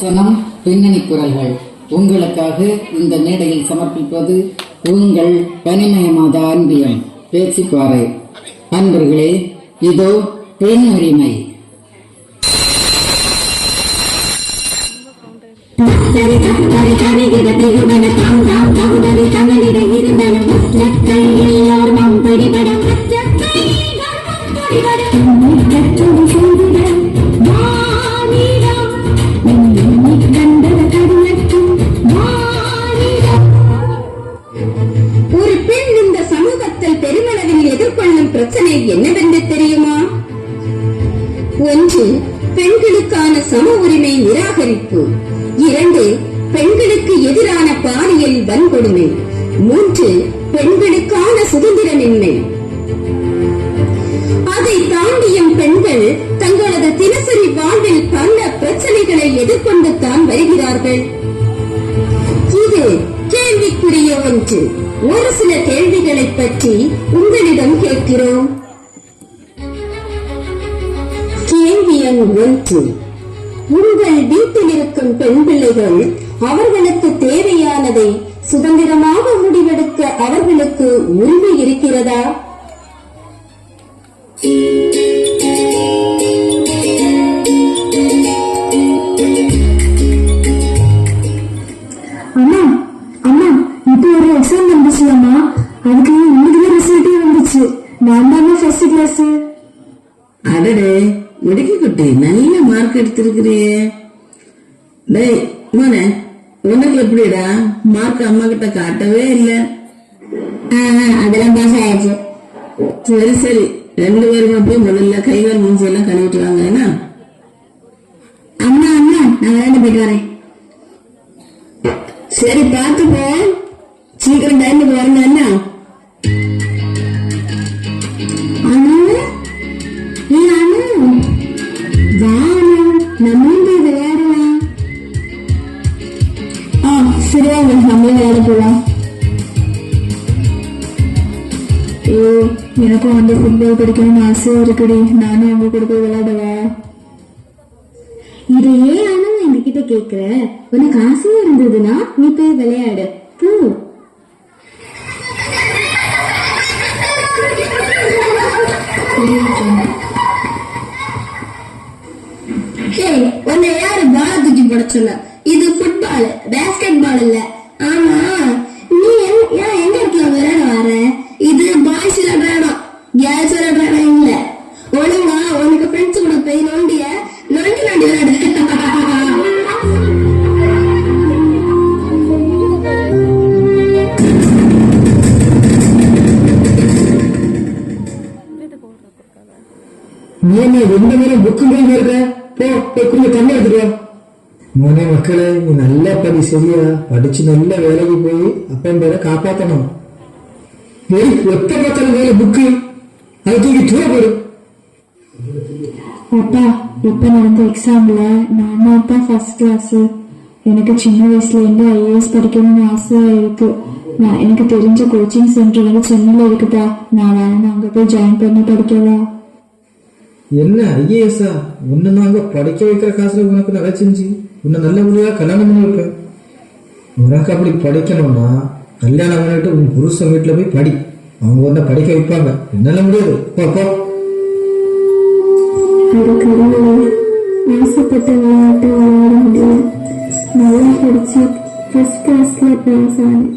வசனம் பின்னணி குரல்கள். உங்களுக்காக இந்த மேடையில் சமர்ப்பிப்பது உங்கள் பனிமயமாத அன்பியம். பேச்சுப்பாறை. அன்பர்களே இதோ பெண் உரிமை. தரி தரி நிராகரிப்பு இரண்டு பெண்களுக்கு எதிரான பாலியல் வன்கொடுமை. மூன்று பெண்களுக்கான சுதந்திரமின்மை. அதை தாண்டியும் பெண்கள் தங்களது தினசரி வாழ்வில் பல பிரச்சனைகளை எதிர்கொண்டு தான் வருகிறார்கள். இது கேள்விக்குரிய ஒன்று. ஒரு சில கேள்விகளை பற்றி உங்களிடம் கேட்கிறோம். கேள்வி எண் ஒன்று. உங்கள் வீட்டில் இருக்கும் பெண் பிள்ளைகள் அவர்களுக்கு தேவையானதை சுதந்திரமாக முடிவெடுக்க அவர்களுக்கு உரிமை இருக்கிறதா? மார்க் எடுத்திருக்கிறியே டேய் மோனே உனக்கு எப்படிடா? மார்க் அம்மா கிட்ட காட்டவே இல்லை. அதெல்லாம் பாஸ் ஆயாச்சு சரி சரி. ரெண்டு பேருமே போய் முதல்ல கைகால் மூஞ்சி எல்லாம் கழுவிட்டு வாங்க என்ன? அம்மா அம்மா நான் விளையாண்டு போயிட்டு வரேன். சரி பார்த்துப்போ சீக்கிரம் டைமுக்கு வரணும் என்ன? ஆ சரி வாங்க நம்மளும் விளையாட போலாம் ஓ எனக்கும் வந்து ஃபுட்பால் பிடிக்கணும்னு ஆசையா இருக்குடி நானும் அவங்க கூட போய் விளையாடவா இது ஏன் அனு எங்ககிட்ட கேக்குற உனக்கு ஆசையா இருந்ததுன்னா நீ போய் விளையாடு போ ஏய் உன்னை யாரு தூக்கி போட சொன்ன இது பால் பேஸ்கெட் பால் இல்ல. ஆமா நீ ஏன் எங்க இருக்கலாம்? விளையாட வர இது பாய்ஸ் விளையாடுற இடம். கேர்ள்ஸ் விளையாடுற இடம் இல்ல. ஒழுங்கா உனக்கு ஃப்ரெண்ட்ஸ் கூட போய் நோண்டிய நோண்டி நோண்டி விளையாடு. நீ என்ன ரெண்டு நேரம் புக்கு போய் இருக்க போ போய் கொஞ்சம் தண்ணி எடுத்துட்டு வா மோனே மக்களே நீ நல்லா படி சரியா படிச்சு நல்ல வேலைக்கு போய் அப்பன் பேரை காப்பாத்தணும் ஏய் எப்ப பார்த்தாலும் வேலை புக்கு அதை தூக்கி தூர போடு அப்பா இப்ப நடந்த எக்ஸாம்ல நான் தான் ஃபர்ஸ்ட் கிளாஸ் எனக்கு சின்ன வயசுல இருந்து ஐஏஎஸ் படிக்கணும்னு ஆசை இருக்கு நான் எனக்கு தெரிஞ்ச கோச்சிங் சென்டர் வந்து சென்னையில இருக்குதா நான் வேணா அங்க போய் ஜாயின் பண்ணி படிக்கவா என்ன ஐஏஎஸ்ஸா உன்னை நாங்க படிக்க வைக்கிற காசுல உனக்கு நல்லா செஞ்சு உன்னை நல்ல முறையா கல்யாணம் பண்ணி வைப்பேன். உனக்கு அப்படி படிக்கணும்னா கல்யாணம் பண்ணிட்டு உன் புருஷன் வீட்டுல போய் படி. அவங்க உன்னை படிக்க வைப்பாங்க. என்னால முடியாது. பாப்பா ஆசைப்பட்ட விளையாட்டு விளையாட முடியல. நல்லா படிச்சு ஃபர்ஸ்ட் கிளாஸ்ல பாஸ் ஆனேன்.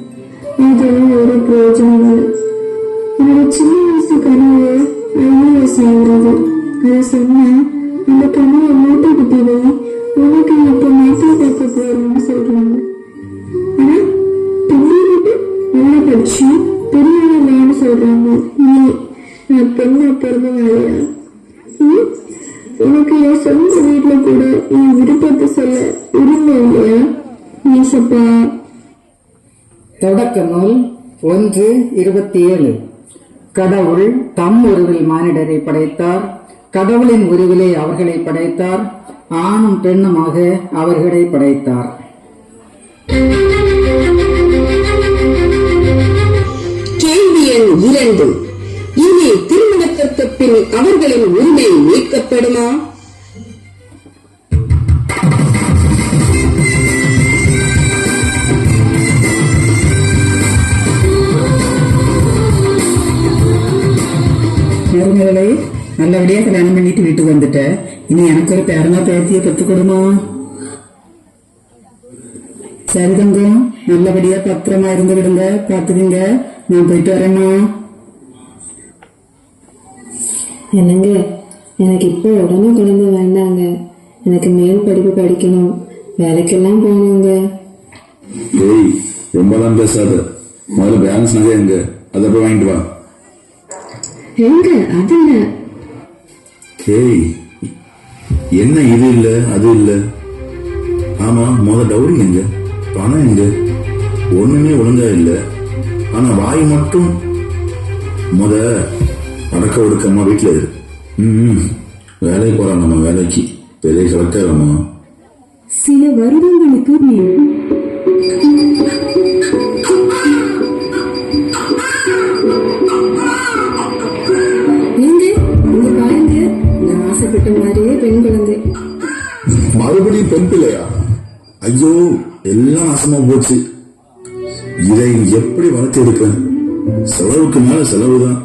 ஒரு பிரயோஜனம் என்னோட சின்ன வயசு கனவு ஐஏஎஸ் ஆகிறது நான் சொன்னேன் அந்த கனவை மூட்டை வை உனக்கு இப்போ மைசூர் பார்க்க போறோம்னு சொல்றாங்க. ஆனா தம்பி விட்டு நல்லா படிச்சு பெரிய இல்லைன்னு சொல்றாங்க. நீ நான் பெண்ணா பிறந்த ம்? உனக்கு என் சொந்த வீட்டுல கூட என் விருப்பத்தை சொல்ல உரிமை இல்லையா? ஏசப்பா தொடக்க நூல் ஒன்று இருபத்தி ஏழு. கடவுள் தம் ஒருவில் மானிடரை படைத்தார். கடவுளின் உருவிலே அவர்களை படைத்தார் ஆணும் பெண்ணுமாக அவர்களை படைத்தார். கேள்வி எண் இரண்டு. இனி திருமணத்திற்கு பின் அவர்களின் உரிமை நீக்கப்படுமா நேர்மைகளை மீட்கப்படுமா வீட்டுக்கு வந்துட்ட. இனி எனக்கு ஒரு பேரனா பேத்தியை பெற்று கொடுமா சரி தங்கம் நல்லபடியா பத்திரமா இருந்து விடுங்க. பாத்துக்குங்க நான் போயிட்டு வரேன்னா என்னங்க எனக்கு இப்போ உடனே குழந்தை வேண்டாங்க. எனக்கு மேல் படிப்பு படிக்கணும். வேலைக்கெல்லாம் போகணுங்க. ஏய் ரொம்பலாம் பேசாத. முதல்ல பேலன்ஸ் நகை எங்க? அதை போய் வாங்கிட்டு வா. எங்க? அது ஏய் என்ன இது இல்ல அது இல்ல? ஆமா முத டவுரி எங்க? பணம் எங்க? ஒண்ணுமே ஒழுங்கா இல்ல. ஆனா வாய் மட்டும் முத அடக்க ஒடுக்கமா வீட்டுல இரு. ம் வேலைக்கு போறான் நம்ம வேலைக்கு. பெரிய கலெக்டர் சில வருடங்களுக்கு ஆசைப்பட்ட மாதிரியே பெண் குழந்தை. மறுபடியும் பெண் பிள்ளையா? ஐயோ எல்லாம் நாசமா போச்சு. இதை எப்படி வளர்த்து எடுப்பேன்? செலவுக்கு மேல செலவுதான்.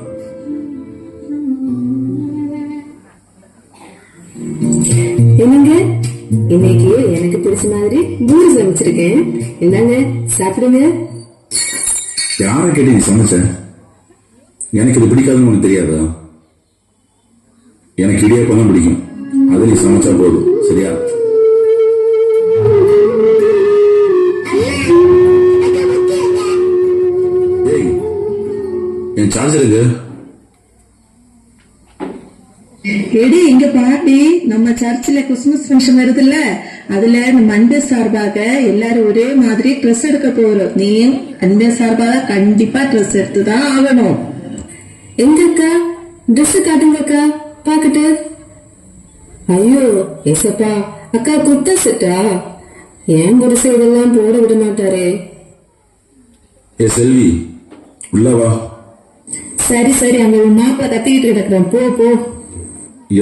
என்னங்க? இன்னைக்கு எனக்கு பிடிச்ச மாதிரி பூரி சமைச்சிருக்கேன். என்னங்க சாப்பிடுங்க. யாரை கேட்டு நீ சமைச்ச? எனக்கு இது பிடிக்காதுன்னு உனக்கு தெரியாதா? எனக்கு இடியாப்பம் தான் பிடிக்கும் அது நீ சமைச்சா போதும். சரியா? என் சார்ஜர் இருக்கு எடி இங்க பாட்டி நம்ம சர்ச்சில் கிறிஸ்துமஸ் ஃபங்க்ஷன் வருதுல்ல? அதுல நம்ம சார்பாக எல்லாரும் ஒரே மாதிரி ட்ரெஸ் எடுக்க போறோம். நீயும் அன்பு சார்பாக கண்டிப்பா ட்ரெஸ் எடுத்து தான் ஆகணும். எங்க அக்கா ட்ரெஸ் காட்டுங்க அக்கா பாக்கட்டு ஐயோ ஏசப்பா அக்கா குத்த செட்டா ஏன் குடிசை இதெல்லாம் போட விட மாட்டாரே? ஏ செல்வி உள்ள வா. சரி சரி அங்க உன் மாப்பிள்ள கத்திக்கிட்டு கிடக்குறேன். போ போ.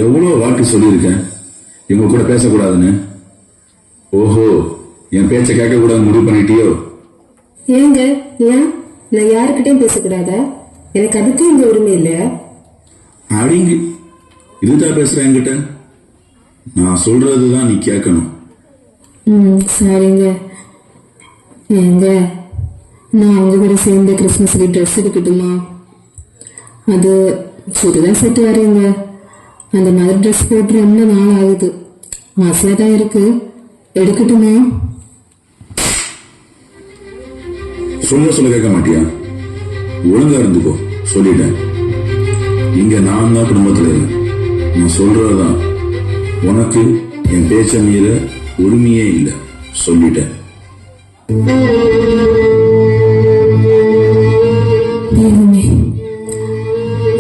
எவ்வளவு வாட்டி சொல்லியிருக்கேன்? இவங்க கூட பேசக்கூடாதுன்னு. ஓஹோ என் பேச்சை கேட்க கூடாதுன்னு முடிவு பண்ணிட்டியோ? ஏங்க ஏன்? நான் யாருக்கிட்டையும் பேசக்கூடாதா? எனக்கு அதுக்கும் இங்க உரிமை இல்லையா அப்படிங்க இதுதான் பேசுறேன் என்கிட்ட? நான் சொல்றதுதான் நீ கேட்கணும். ம் சரிங்க. ஏங்க நான் அவங்க கூட சேர்ந்து கிறிஸ்மஸுக்கு ட்ரெஸ் எடுக்கட்டுமா? அது சுடிதான் செட்டு வரீங்க அந்த மாதிரி ட்ரெஸ் போட்டு ரொம்ப நாள் ஆகுது. ஆசையாக தான் இருக்கு. எடுக்கட்டுமா? சொல்ல சொல்ல கேட்க மாட்டியா? ஒழுங்கா இருந்துக்கோ. சொல்லிட்டேன். இங்க நான் தான் குடும்பத்துல இருக்கேன் நான் சொல்றதுதான். உனக்கு என் பேச்ச மீற உரிமையே இல்லை. சொல்லிட்டேன்.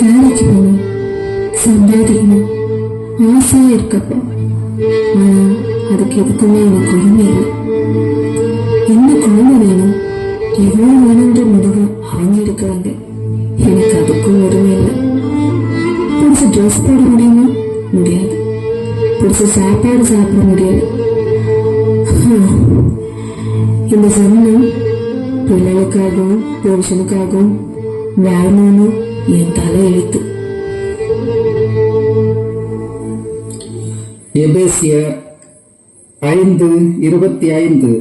வேலைக்கு போகணும் சம்பாதிக்கணும். ஆசையா இருக்கப்போ. ஆனா அதுக்கு எதுக்குமே எனக்கு உரிமை இல்லை. என்ன குழந்தை வேணும்? எவ்வளவு வேணுன்ற முடிவு அவங்க எடுக்கிறாங்க எனக்கு அதுக்கும் உரிமை இல்லை. பிடிச்ச ட்ரெஸ் போட பிடிச்ச சாப்பாடு சாப்பிட முடியாது. இந்த சமயம் பிள்ளைகளுக்காகவும் புருஷனுக்காகவும் வேணும்னு என் தலை எழுத்து எபேசிய ஐந்து இருபத்தி ஐந்து.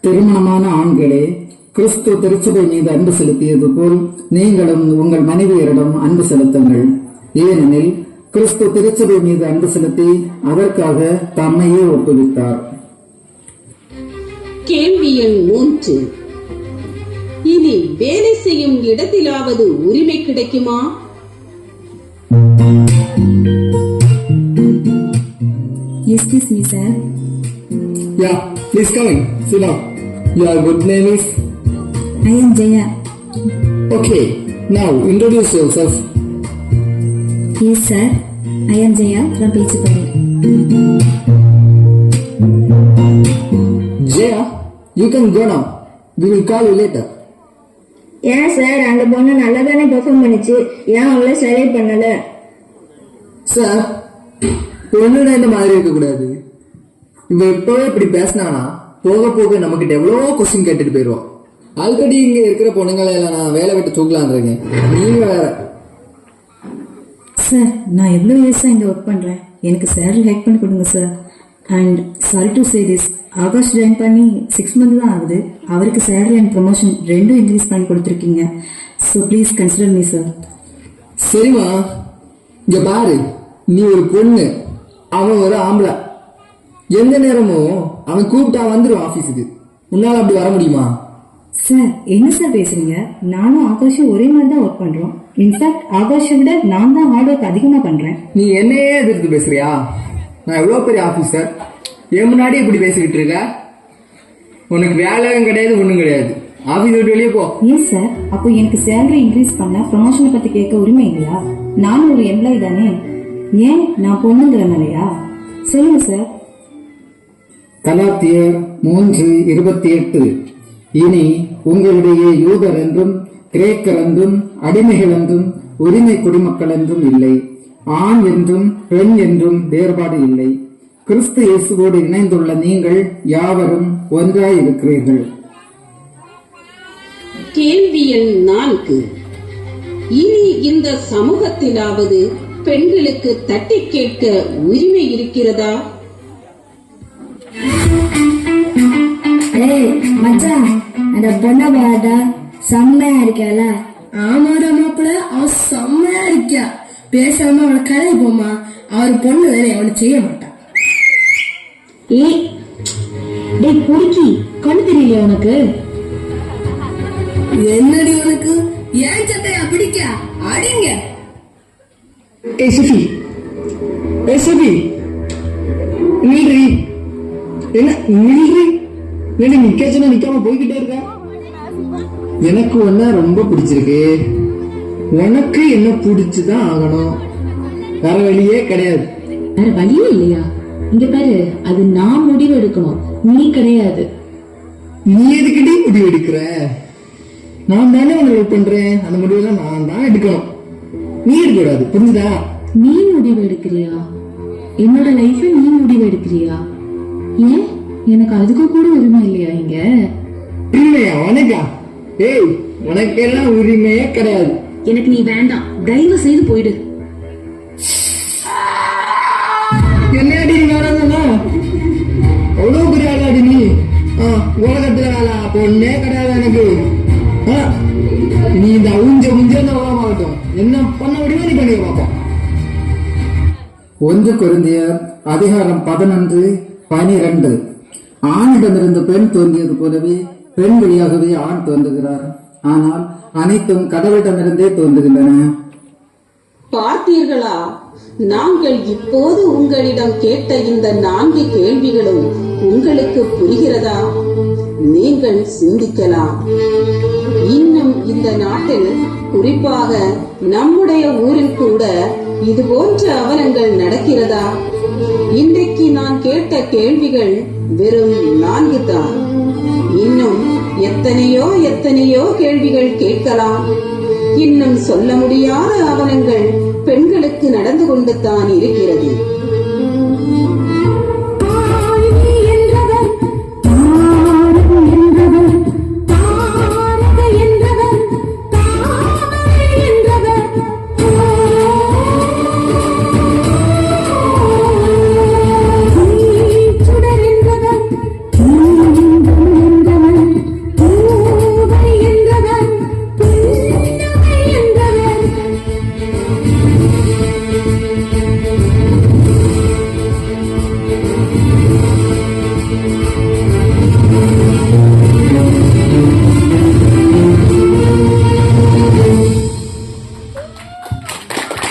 திருமணமான ஆண்களே கிறிஸ்து திருச்சபை மீது அன்பு செலுத்தியது போல் நீங்களும் உங்கள் மனைவியரிடம் அன்பு செலுத்துங்கள். ஏனெனில் கிறிஸ்து திருச்சபை மீது அன்பு செலுத்தி அதற்காக தம்மையே ஒப்புவித்தார் கேள்வி எண் மூன்று இனி வேலை செய்யும் இடத்திலாவது உரிமை கிடைக்குமா excuse me sir come in. Sit down. Your good name is? I am Jaya Okay. Now introduce yourself. Sir I am Jaya from Pechupalli Jaya, you can go now. We will call you later. ஏன் sir அந்த பொண்ணு நல்லா தானே perform பண்ணுச்சு. ஏன் அவளை select பண்ணல? Sir பொண்ணுனா இந்த மாதிரி இருக்கக்கூடாது. இவ இப்பவே இப்படி பேசினானா போக போக நம்மகிட்ட எவ்வளவோ கொஸ்டின் கேட்டுட்டு போயிடுவான் ஆல்ரெடி இங்க இருக்கிற பொண்ணுங்களை எல்லாம் நான் வேலை விட்டு தூக்கலான் இருக்கேன். நீங்க வேற. சார் நான் எவ்வளோ இயர்ஸாக இங்கே ஒர்க் பண்ணுறேன் எனக்கு சேலரி ஹைக் பண்ணி கொடுங்க sir and sorry to say this Akash join பண்ணி சிக்ஸ் மந்த் தான் ஆகுது. அவருக்கு சேலரி அண்ட் ப்ரொமோஷன் ரெண்டும் இன்க்ரீஸ் பண்ணி கொடுத்துருக்கீங்க. So please consider me sir சரிம்மா. இங்க பாரு. நீ ஒரு பொண்ணு. அவன் ஒரு ஆம்பளை. எந்த நேரமும் அவன் கூப்பிட்டா வந்துடும் ஆஃபீஸுக்கு உன்னால அப்படி வர முடியுமா? சார் என்ன சார் பேசுறீங்க? நானும் ஆகாஷும் ஒரே மாதிரி தான் ஒர்க் பண்றோம். இன்ஃபேக்ட் ஆகாஷை விட நான் தான் ஹார்ட் ஒர்க் அதிகமா பண்றேன். நீ என்னையே எதிர்த்து பேசுறியா? நான் எவ்வளவு பெரிய ஆபீசர் என் முன்னாடி இப்படி பேசிக்கிட்டு இருக்க? உனக்கு வேலையும் கிடையாது ஒண்ணும் கிடையாது. ஆபீஸ் விட்டு வெளியே போ. ஏன் சார்? அப்போ எனக்கு சேலரி இன்க்ரீஸ் பண்ண ப்ரமோஷனை பத்தி கேட்க உரிமை இல்லையா? நானும் ஒரு எம்ப்ளாய் தானே. ஏன் நான் பொண்ணுங்கிறனாலயா சொல்லுங்க சார். கலாத்தியர் மூன்று இருபத்தி எட்டு. இனி உங்களிடையே யூதர் என்றும் கிரேக்கர் என்றும் அடிமைகள் என்றும் உரிமை குடிமக்கள் என்றும் இல்லை. ஆண் என்றும் பெண் என்றும் வேறுபாடு இல்லை. கிறிஸ்து இயேசுவோடு இணைந்துள்ள நீங்கள் யாவரும் ஒன்றாய் இருக்கிறீர்கள் கேள்வி எண் நான்கு. இனி இந்த சமூகத்திலாவது பெண்களுக்கு தட்டி கேட்க உரிமை இருக்கிறதா? ஏய் மச்சான் அந்த பொண்ணை பாடா செம்மையா இருக்கல ஆமாடா மாப்பிள அவ செம்மையா இருக்கா பேசாம அவளை கடைக்கு போமா அவர் பொண்ணு தானே அவனை செய்ய மாட்டான் ஏய் டேய் பொறுக்கி கண்ணு தெரியலையா உனக்கு? என்னடி உனக்கு? ஏன் சட்டையா பிடிக்க? அடிங்க. ஏ சிபி ஏ சிபி நில்றி. என்ன நில்றி? என்ன நிக்க சொன்னா நிக்காம போய்கிட்டே இருக்க? எனக்கு ஒன்ன ரொம்ப பிடிச்சிருக்கு. உனக்கு என்ன பிடிச்சுதான் ஆகணும். வேற வழியே கிடையாது. வேற வழியே இல்லையா? இங்க பாரு அது நான் முடிவு எடுக்கணும். நீ கிடையாது. நீ எதுக்கிட்டே முடிவு எடுக்கிற? நான் தானே உன்னை லவ் பண்றேன். அந்த முடிவெல்லாம் நான் தான் எடுக்கணும். நீ எடுக்கக்கூடாது. புரிஞ்சுதா? நீ முடிவு எடுக்கிறியா? என்னோட லைஃப்ல நீ முடிவு எடுக்கிறியா? ஏன்? எனக்கு அதுக்கு கூட உரிமை இல்லையா இங்க? உரிமையா உனக்கா? ஏய் உனக்கெல்லாம் உரிமையே கிடையாது. எனக்கு நீ வேண்டாம். தயவு செய்து போயிடு. என்னடி நீ வேணாம் சொன்னா அவ்வளவு பெரிய ஆளாடி நீ. ஆ, உலகத்துல வேலை. பொண்ணே கிடையாது எனக்கு. ஆ, நீ இந்த உஞ்ச உஞ்ச உலகமாகட்டும் என்ன பண்ண முடியுமோ நீ பண்ணி பார்ப்போம். ஒன்று குருந்தியர் அதிகாரம் பதினொன்று பனிரெண்டு. ஆணிடமிருந்து பெண் தோன்றியது போலவே பெண் வழியாகவே ஆண் தோன்றுகிறார். ஆனால் அனைத்தும் கடவுளிடமிருந்தே தோன்றுகின்றன. பார்த்தீர்களா? நாங்கள் இப்போது உங்களிடம் கேட்ட இந்த நான்கு கேள்விகளும் உங்களுக்கு புரிகிறதா? நீங்கள் சிந்திக்கலாம். இன்னும் இந்த நாட்டில் குறிப்பாக நம்முடைய ஊரில் கூட இது போன்ற அவலங்கள் நடக்கிறதா? இன்றைக்கு நான் கேட்ட கேள்விகள் வெறும் நான்கு தான் இன்னும் எத்தனையோ எத்தனையோ கேள்விகள் கேட்கலாம். இன்னும் சொல்ல முடியாத அவலங்கள் பெண்களுக்கு நடந்து கொண்டுத்தான் இருக்கிறது.